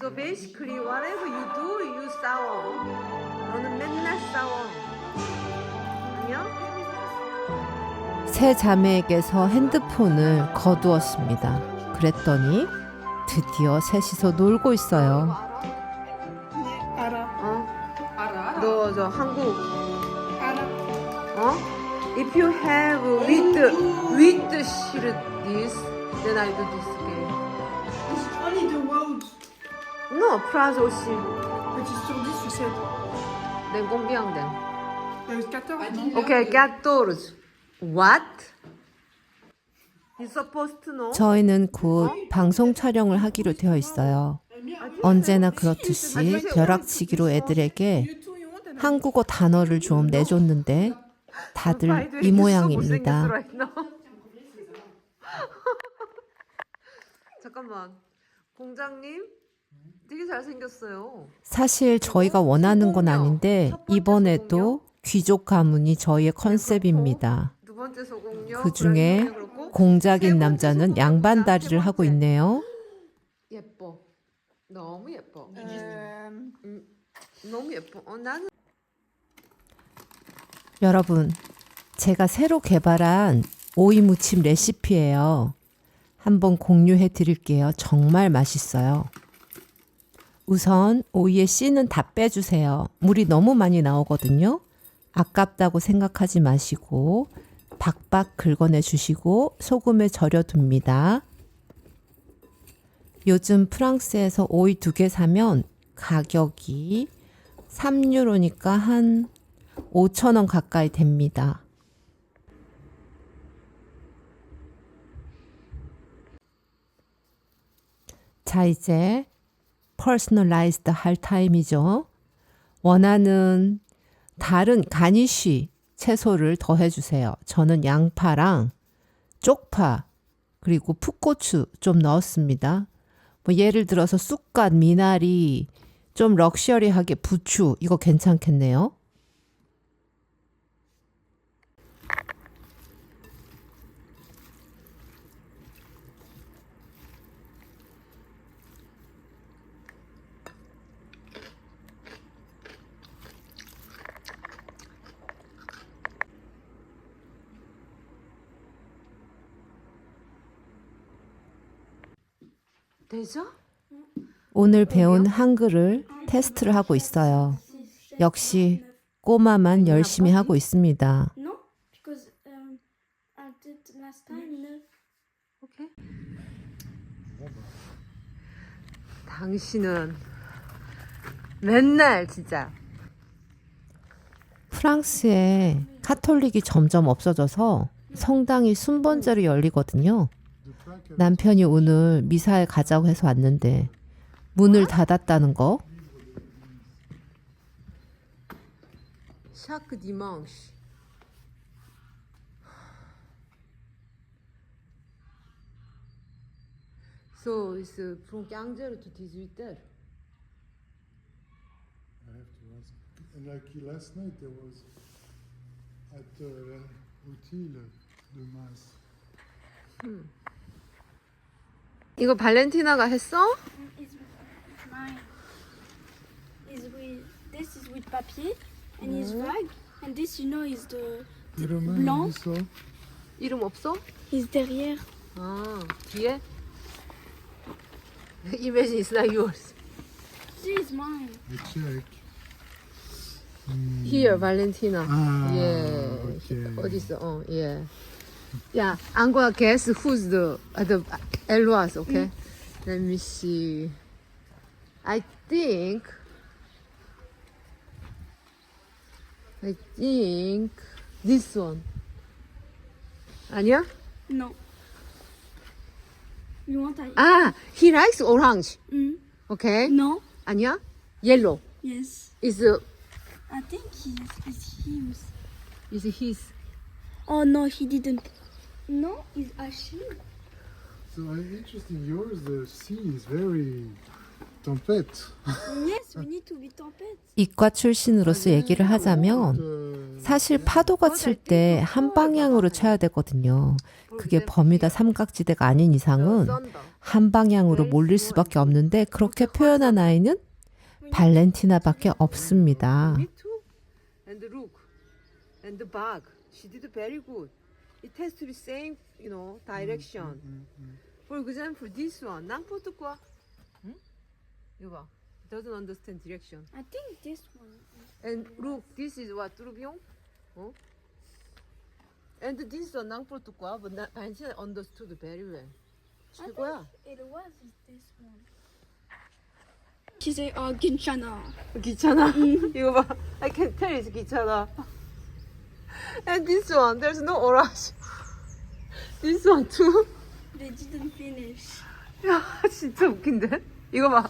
So basically, whatever you do, you 싸워. 너는 맨날 싸워. 아니야? 세 자매에게서 핸드폰을 거두었습니다. 그랬더니 드디어 셋이서 놀고 있어요. 알아. 어? 알아. 알아. 너 저 한국 알아. 어? If you have with with shit this, then I do this No, phrase aussi. Petit sur 10 ou 7. 내 공개한 된. Il y a eu 14. non Okay, 14. What? You supposed to know? 저희는 곧 방송 촬영을 하기로 되어 있어요. 언제나 그렇듯이 벼락치기로 애들에게 한국어 단어를 좀 내줬는데 다들 이 모양입니다. 잠깐만. 공장님? 되게 잘생겼어요. 사실 저희가 원하는 건 아닌데 이번에도 귀족 가문이 저희의 컨셉입니다. 두 번째 소공력. 그 중에 공작인 남자는 양반 다리를 하고 있네요. 예뻐. 너무 예뻐. Euh, 너무 예뻐. 어, 나는 여러분, 제가 새로 개발한 오이 무침 레시피예요. 한번 공유해 드릴게요. 정말 맛있어요. 우선 오이의 씨는 다 빼주세요. 물이 너무 많이 나오거든요. 아깝다고 생각하지 마시고 박박 긁어내 주시고 소금에 절여 둡니다. 요즘 프랑스에서 오이 두 개 사면 가격이 3유로니까 한 5천 원 가까이 됩니다. 자, 이제 퍼스널라이즈드 할 타임이죠. 원하는 다른 가니쉬 채소를 더해 주세요. 저는 양파랑 쪽파 그리고 풋고추 좀 넣었습니다. 뭐 예를 들어서 쑥갓, 미나리, 좀 럭셔리하게 부추 이거 괜찮겠네요. 오늘 배운 한글을 테스트를 하고 있어요. 역시 꼬마만 열심히 하고 있습니다. No, because um, I did last time. No. 오케이. 당신은 맨날 진짜 프랑스에 카톨릭이 점점 없어져서 성당이 순번제로 열리거든요. 남편이 오늘 미사에 가자고 해서 왔는데 문을 닫았다는 거. chaque dimanche. So it's uh, from 15h to 18h. I have to ask. And like last night, there was at uh, Hotel de Masse. 이거 발렌티나가 했어? Is mine. Is with this is with papier and his flag, and this you know is the Iroman, Blanc. you saw? 이름 없어? is derrière. 아 뒤에? Imagine it's not yours. This is mine. I check. Here, 발렌티나. Ah, 예. okay. 어디 있어? 어, 예. 야, I'm gonna guess who's the uh, the Elwas, okay? Let me see. I think I think this one. 아니야? No. You want I? 아, he likes orange. Mm. Okay? No. 아니야? Yellow Yes. is uh, I think he is him. is his. Oh no, he didn't. No, it's Achille. So uh, interesting. Yours, the C is very tempête. Yes, we need to be tempête. 이과 출신으로서 얘기를 하자면 Euh, 사실 파도가 칠 때 한 방향으로 쳐야 되거든요. 그게 버뮤다 삼각지대가 아닌 이상은 한 방향으로 몰릴 수밖에 없는데 그렇게 표현한 아이는 발렌티나밖에 없습니다. Me too. And look, and the bag. She did very good. It has to be same, you know, direction. For example, this one, quoi. 응? 이거 봐. Doesn't understand direction. I think this one. And look, this is what tourbillon. 어? And this one quoi, but na- Angela understood very well. 최고야. It was this one. She said, "Oh, 괜찮아." 귀찮아. 이거 봐. I can tell it's 귀찮아. And this one, there's no orange. This one too. They didn't finish. 야, 진짜 웃긴데? 이거 봐.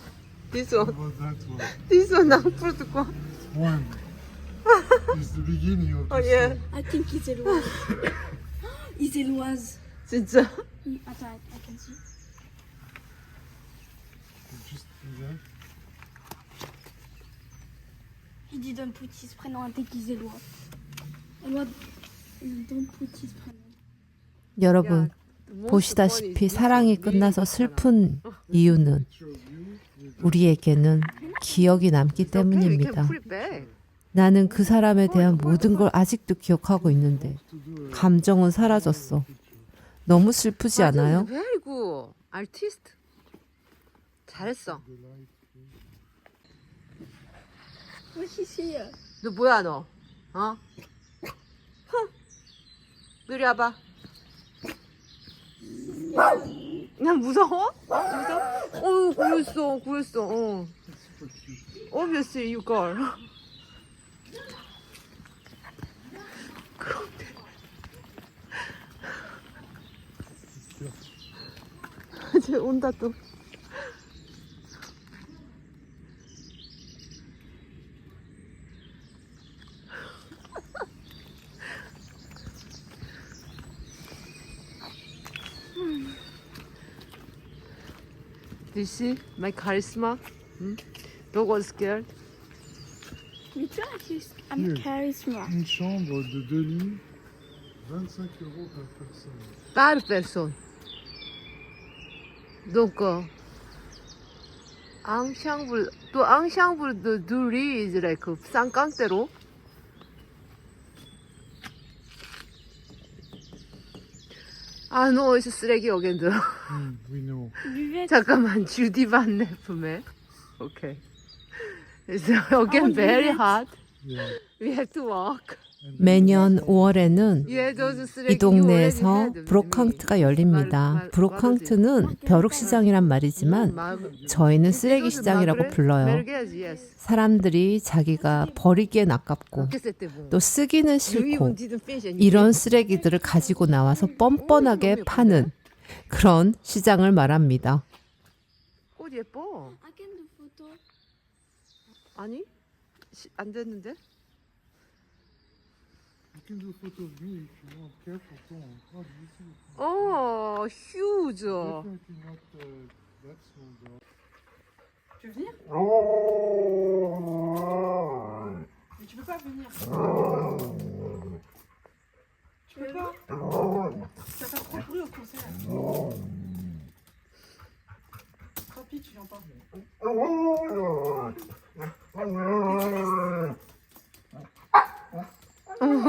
This what one. was that one? This one n'importe quoi. One. it's the beginning of the Oh yeah. song. I think it's Eloise. it's Eloise. 진짜. Mm, Attends, I can see. Just do that. He didn't put his prénom. I think it's Eloise. 여러분 보시다시피 사랑이 끝나서 슬픈 이유는 우리에게는 기억이 남기 때문입니다. 나는 그 사람에 대한 모든 걸 아직도 기억하고 있는데 감정은 사라졌어. 너무 슬프지 않아요? Very good. Artist. 잘했어. What is here? 너 뭐야 너? 어? 흥. 이리 와봐. 난 무서워? 무서워? 어 구했어 구했어. 어. Obviously you girl. 그런데. 쟤 온다 또. Do you see my charisma? Hmm? Dog was scared. Too. She's, I'm Here. charisma. Une chambre de deux lits, 25 euros par personne. Par personne. Donc, euh, en chambre, to en chambre de deux lits is like 50 euros. 아, 너 어디서 쓰레기 여긴 들어. Hmm, we know. Buvette. 잠깐만, 주디 반네 품에. 오케이. It's again very hot. Yeah. We have to walk. 매년 5월에는 Yeah, those 쓰레기 이 동네에서. 브로캉트가 열립니다. 브로캉트는 벼룩시장이란 말이지만 저희는 쓰레기 시장이라고 불러요. 사람들이 자기가 버리기엔 아깝고 또 쓰기는 싫고 이런 쓰레기들을 가지고 나와서 뻔뻔하게 파는 그런 시장을 말합니다. 꽃 예뻐. 아니? 시, 안 됐는데? You can do a photo of me if you want. Careful, don't. Oh, huge. Definitely not uh, that small dog. Tu veux venir? Mais tu peux pas venir. Tu peux pas Ça fait trop de bruit au concert. Tant pis, tu viens pas.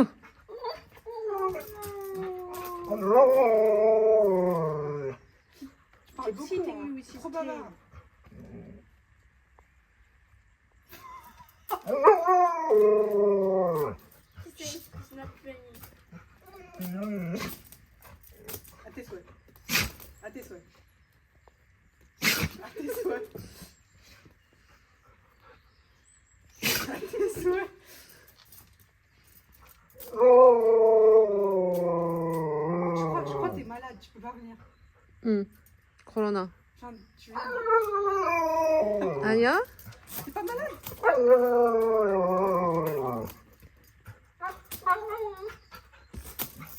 Beaucoup, hein. Trop bavard. À tes souhaits. À tes souhaits. À tes souhaits. À tes souhaits. Je crois, je crois que t'es malade, tu peux pas venir. 응. 코로나. Enfin, tu viens. 아니야? T'es pas malade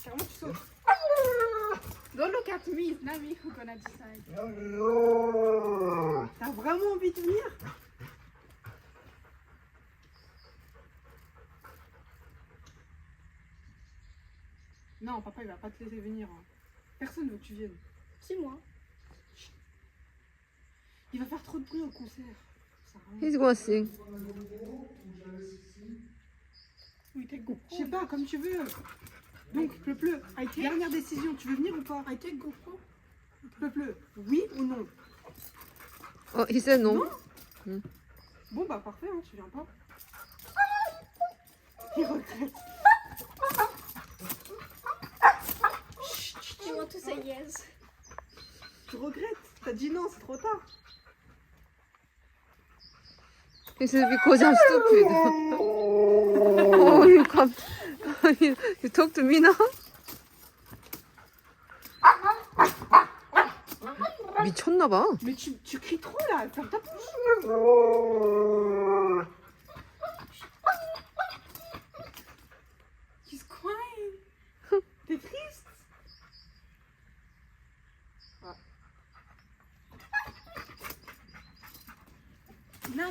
Carrément, tu sautes. Don't look at me, it's not me who's gonna decide. T'as vraiment envie de venir Non, papa il va pas te laisser venir. hein. Personne veut que tu viennes. C'est moi. Il va faire trop de bruit au concert. He's gonna sing. Oui, GoPro. Je sais pas, comme tu veux. Donc, le pleu, dernière décision, tu veux venir ou pas? I take GoPro. Le pleu, oui ou non? Oh, he said no. Bon bah parfait, hein, tu viens pas. Il regrette. I want to say yes. Tu regrettes. T'as dit non, c'est trop tard. He said because I'm stupid. oh, you come. you, you talk to me now? 미쳤나 봐. Mais tu, tu cries trop là, ferme ta bouche.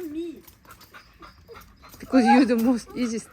Me. Because you're the most easiest.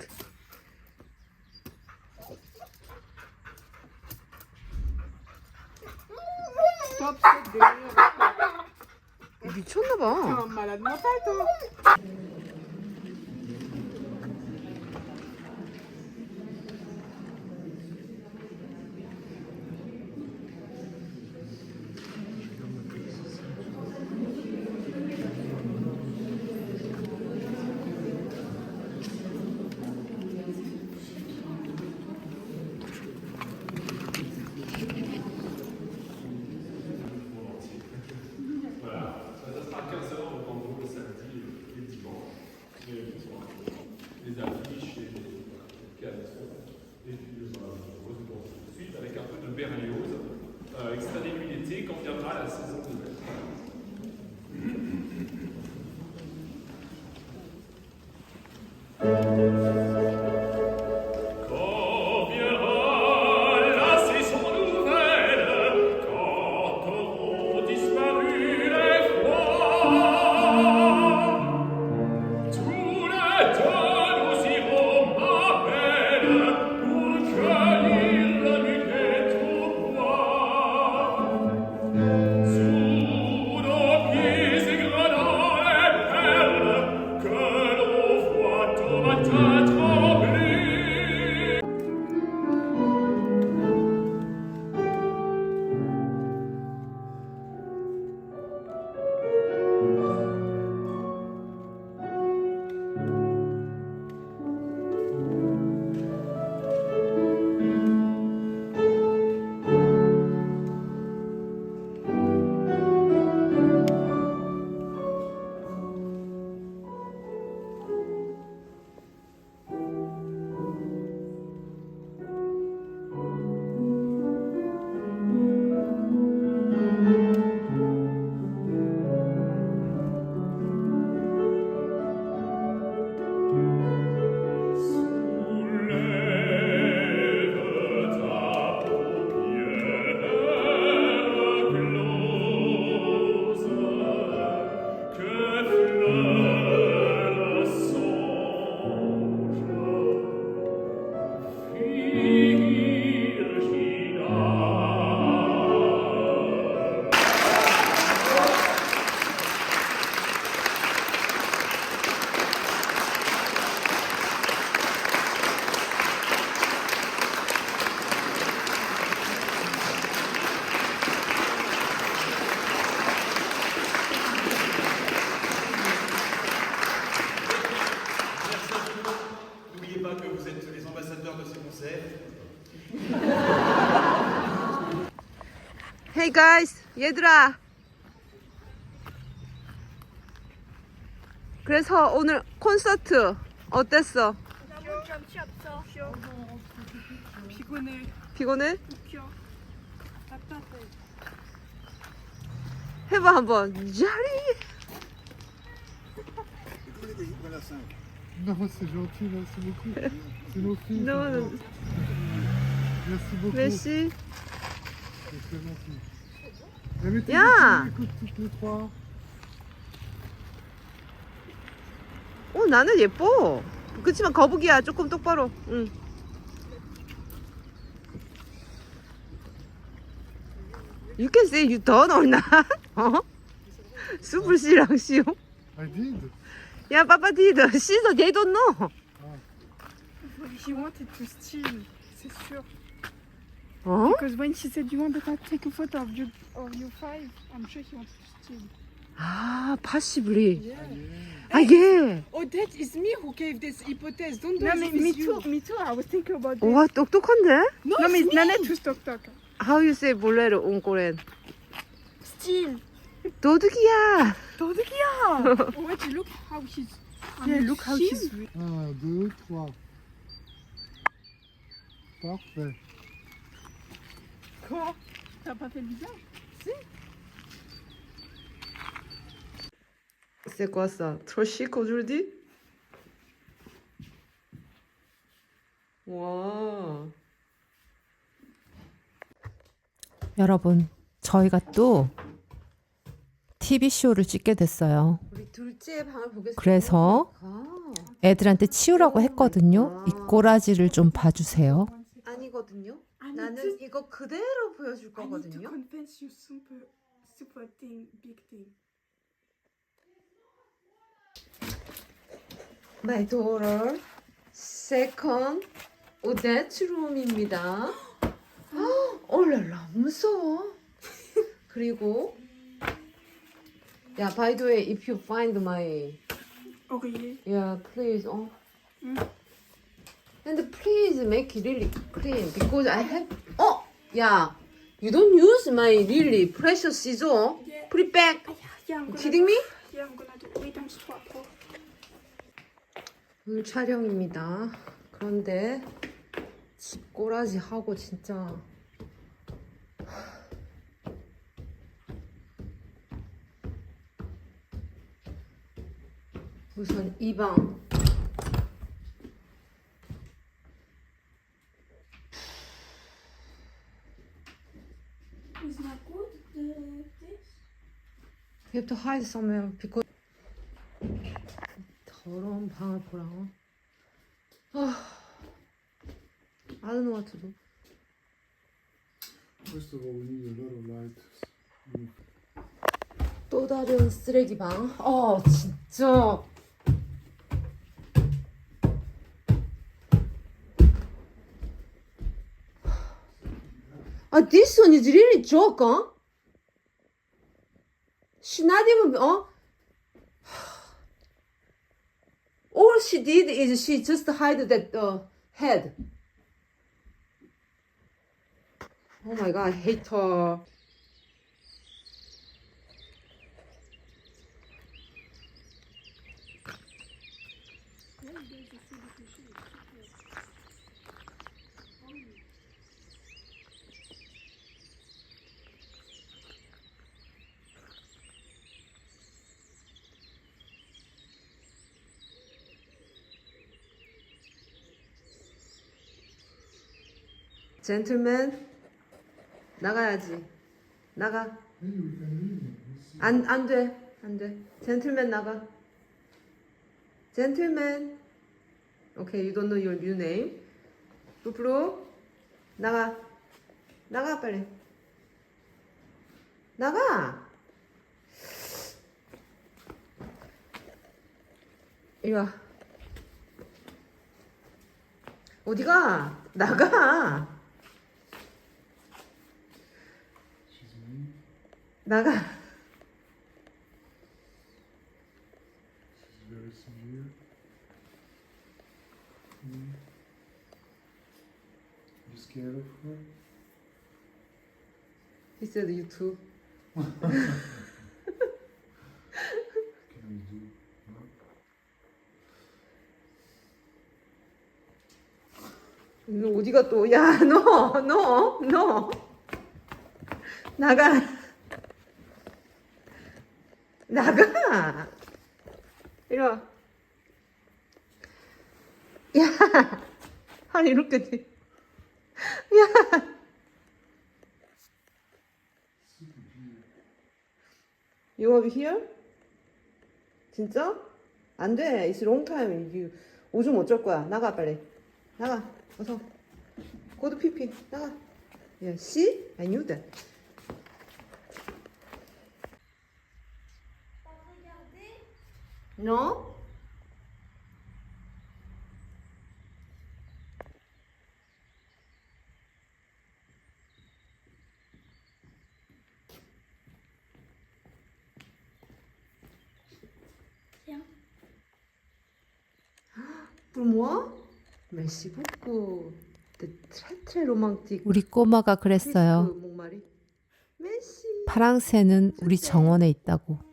Hey guys, 얘들아. 그래서 오늘 콘서트 어땠어? 피곤해. 피곤해? 웃겨. 답답해. 해봐 한번. 자리. Non, c'est gentil, merci beaucoup. Non. Merci beaucoup. 메시. C'est très gentil. Eh, mettez-les Ya! tous les- toutes les trois. 어 나는 예뻐. 그렇지만 거북이야 조금 똑바로. 응. You can say you don't or not. 어? super 씨랑 시오. I did. 야 빠빠 did. She's a they don't know. She wanted to steal, c'est sûr. 어? Because when she said you want to take a photo of you of you five, I'm sure she wanted to steal. 아 possibly. Yeah. 아 예. Odette, it's me who gave this hypothèse. Don't do No, as me, if me it's you. too, me too. I was thinking about this. 와 똑똑한데? No, No, it's mais me. Nanette- who's talk talk. How you say bolero in Korean? Still. 도둑이야. 도둑이야. oh, wait, look how she's. Yeah, look how she's. Un, deux, trois. Parfait. Quoi T'as pas fait le visage C'est quoi ça? Trop chic aujourd'hui? 와. 여러분, 저희가 또 TV쇼를 찍게 됐어요. 우리 둘째 방을 보겠습니다. 그래서 아, 애들한테 치우라고 했거든요. 이 꼬라지를 좀 봐주세요. 아니거든요. I need 나는 to, 이거 그대로 보여줄 I need to 거거든요. convince you super, super thing, big thing. My daughter second Odette room입니다. 얼랄라 무서워. 그리고 야, by the way, if you find my Oreiller. Yeah, please. Oh. Mm. And please make it really clean because I have. Oh, yeah. You don't use my really precious scissor. Yeah. Put it back. Yeah, I'm You gonna. kidding me? Yeah, I'm gonna do. Wait, I'm so pro. 오늘 촬영입니다. 그런데 집 꼬라지 하고 진짜. 우선 이 방. is not good, the, this. You have to hide somewhere because 더러운 방을 보라고. 아, I don't know what to do. First of all, we need a lot of light. 또 다른 쓰레기 방. 어, 진짜. 아, this one is really joke, huh? She not even, 어? All she did is she just hide that uh, head. Oh my god, I hate her. 젠틀맨 나가야지. 나가. 안 안 돼. 안돼. 젠틀맨 나가. 젠틀맨. 오케이 you don't know your new name. 부프로 나가. 나가 빨리. 나가! 이리 와. 어디가? 나가 She's mean. 나가 She's very severe. Mm. You scared her? He said? 너 어디가 또? 야, 너, 너, 너. 나가. 나가. 이리 와. 야. 아니, 이렇게 돼. 야. You are here? 진짜? 안 돼. It's long time. You... 오줌 어쩔 거야. 나가, 빨리. 나가. 어서. 고드 피피. 나가. 야, yeah, see? I knew that. No? Pour moi? Merci beaucoup. 우리 꼬마가 그랬어요. 파랑새는 우리 정원에 있다고.